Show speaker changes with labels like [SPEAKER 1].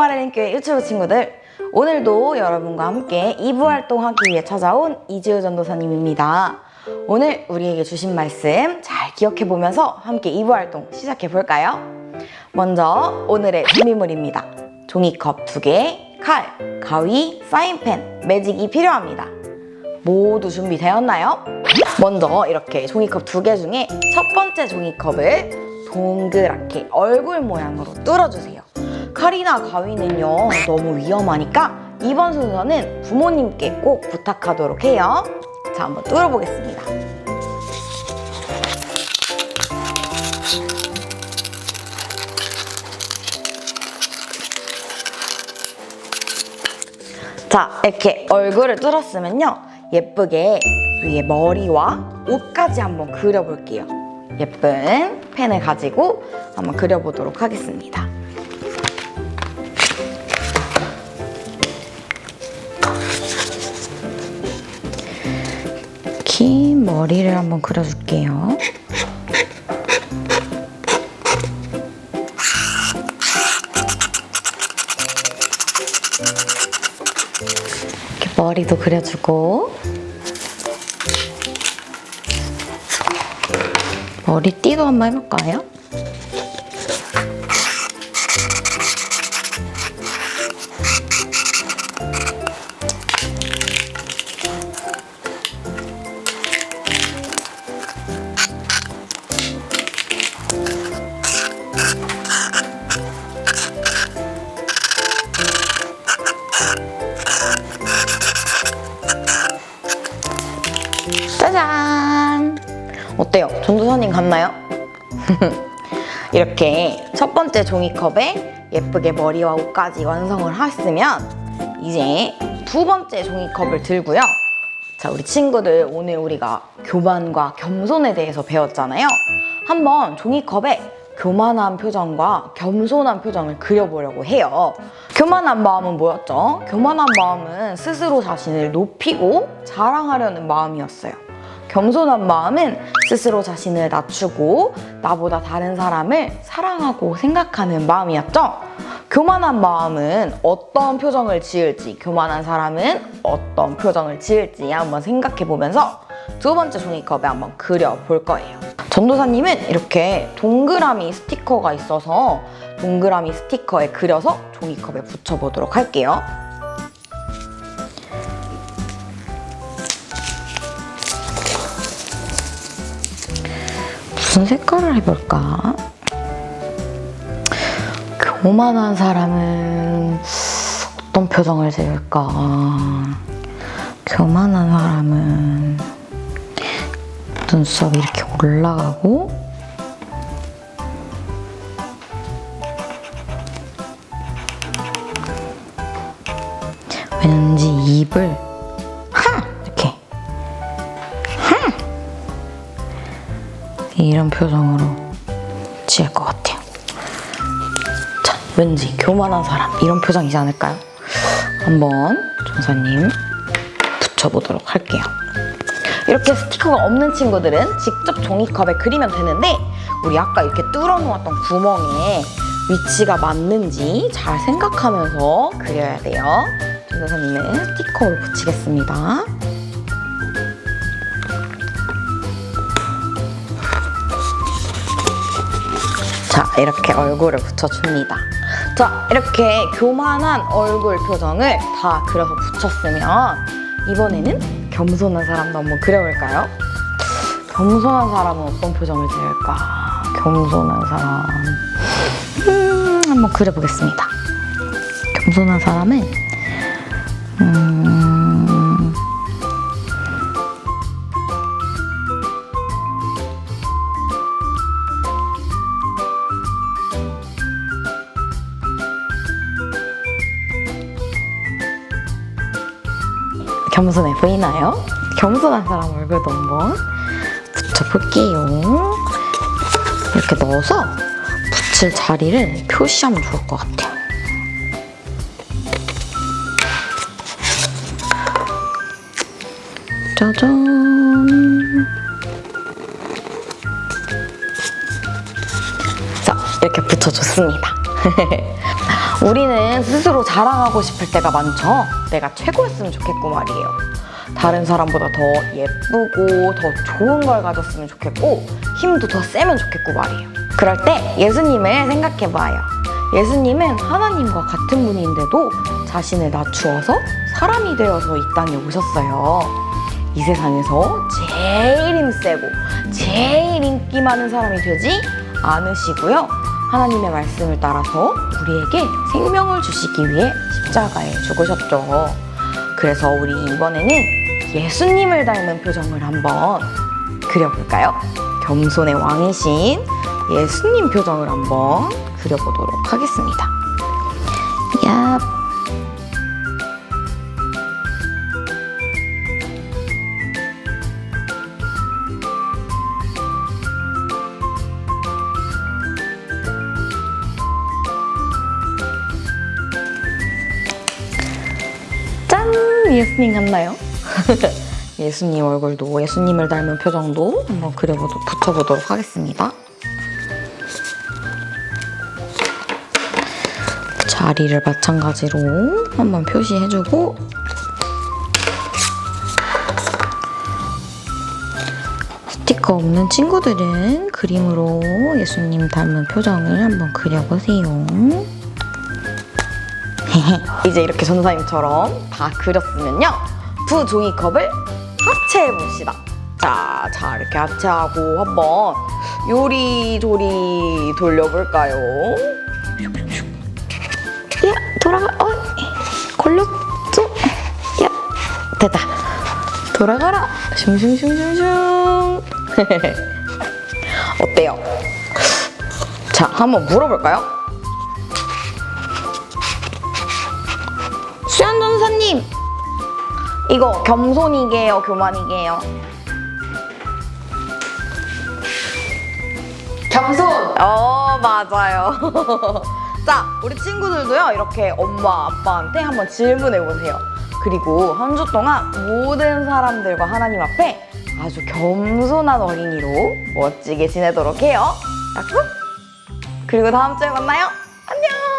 [SPEAKER 1] 마리린교회 유튜브 친구들 오늘도 여러분과 함께 2부 활동하기 위해 찾아온 이지우 전도사님입니다 오늘 우리에게 주신 말씀 잘 기억해 보면서 함께 2부 활동 시작해 볼까요? 먼저 오늘의 준비물입니다 종이컵 2개, 칼, 가위, 사인펜, 매직이 필요합니다 모두 준비되었나요? 먼저 이렇게 종이컵 두 개 중에 첫 번째 종이컵을 동그랗게 얼굴 모양으로 뚫어주세요. 칼이나 가위는요 너무 위험하니까 이번 순서는 부모님께 꼭 부탁하도록 해요. 자 한번 뚫어보겠습니다. 자 이렇게 얼굴을 뚫었으면요 예쁘게 위에 머리와 옷까지 한번 그려볼게요 예쁜 펜을 가지고 한번 그려보도록 하겠습니다 긴 머리를 한번 그려줄게요 이렇게 머리도 그려주고 머리띠도 한번 해볼까요? 짜잔! 어때요? 전도사님 같나요? 이렇게 첫 번째 종이컵에 예쁘게 머리와 옷까지 완성을 했으면 이제 두 번째 종이컵을 들고요. 자, 우리 친구들 오늘 우리가 교만과 겸손에 대해서 배웠잖아요. 한번 종이컵에 교만한 표정과 겸손한 표정을 그려보려고 해요. 교만한 마음은 뭐였죠? 교만한 마음은 스스로 자신을 높이고 자랑하려는 마음이었어요. 겸손한 마음은 스스로 자신을 낮추고 나보다 다른 사람을 사랑하고 생각하는 마음이었죠. 교만한 마음은 어떤 표정을 지을지, 교만한 사람은 어떤 표정을 지을지 한번 생각해 보면서 두 번째 종이컵에 한번 그려 볼 거예요. 전도사님은 이렇게 동그라미 스티커가 있어서 동그라미 스티커에 그려서 종이컵에 붙여보도록 할게요. 무슨 색깔을 해볼까? 교만한 사람은 어떤 표정을 지을까? 교만한 사람은 눈썹이 이렇게 올라가고 왠지 입을 하! 이렇게 이런 표정으로 지을 것 같아요. 자, 왠지 교만한 사람 이런 표정이지 않을까요? 한번 전사님 붙여보도록 할게요. 이렇게 스티커가 없는 친구들은 직접 종이컵에 그리면 되는데 우리 아까 이렇게 뚫어놓았던 구멍에 위치가 맞는지 잘 생각하면서 그려야 돼요. 전사님은 스티커를 붙이겠습니다. 자, 이렇게 얼굴을 붙여줍니다. 자, 이렇게 교만한 얼굴 표정을 다 그려서 붙였으면 이번에는 겸손한 사람도 한번 그려볼까요? 겸손한 사람은 어떤 표정을 지을까? 겸손한 사람. 음, 한번 그려보겠습니다. 겸손한 사람은, 음, 겸손해 보이나요? 겸손한 사람 얼굴도 한번 붙여볼게요. 이렇게 넣어서 붙일 자리를 표시하면 좋을 것 같아요. 짜잔. 자, 이렇게 붙여줬습니다. 우리는 스스로 자랑하고 싶을 때가 많죠. 내가 최고였으면 좋겠고 말이에요. 다른 사람보다 더 예쁘고 더 좋은 걸 가졌으면 좋겠고 힘도 더 세면 좋겠고 말이에요. 그럴 때 예수님을 생각해봐요. 예수님은 하나님과 같은 분인데도 자신을 낮추어서 사람이 되어서 이 땅에 오셨어요. 이 세상에서 제일 힘세고 제일 인기 많은 사람이 되지 않으시고요. 하나님의 말씀을 따라서 우리에게 생명을 주시기 위해 십자가에 죽으셨죠. 그래서 우리 이번에는 예수님을 닮은 표정을 한번 그려볼까요? 겸손의 왕이신 예수님 표정을 한번 그려보도록 하겠습니다. 야. 예수님 같나요? 예수님 얼굴도 예수님을 닮은 표정도 한번 그려보도록 붙여보도록 하겠습니다. 자리를 마찬가지로 한번 표시해주고 스티커 없는 친구들은 그림으로 예수님 닮은 표정을 한번 그려보세요. 이제 이렇게 전사님처럼 다 그렸으면요. 두 종이컵을 합체해 봅시다. 자, 자 이렇게 합체하고 한번 요리조리 돌려볼까요? 야, 돌아가. 어, 걸렸죠? 야, 됐다. 돌아가라. 슝슝슝슝슝. 어때요? 자, 한번 물어볼까요? 이거 겸손이게요, 교만이게요?
[SPEAKER 2] 겸손!
[SPEAKER 1] 어, 맞아요. 자, 우리 친구들도요, 이렇게 엄마, 아빠한테 한번 질문해 보세요. 그리고 한 주 동안 모든 사람들과 하나님 앞에 아주 겸손한 어린이로 멋지게 지내도록 해요. 약속? 그리고 다음 주에 만나요. 안녕!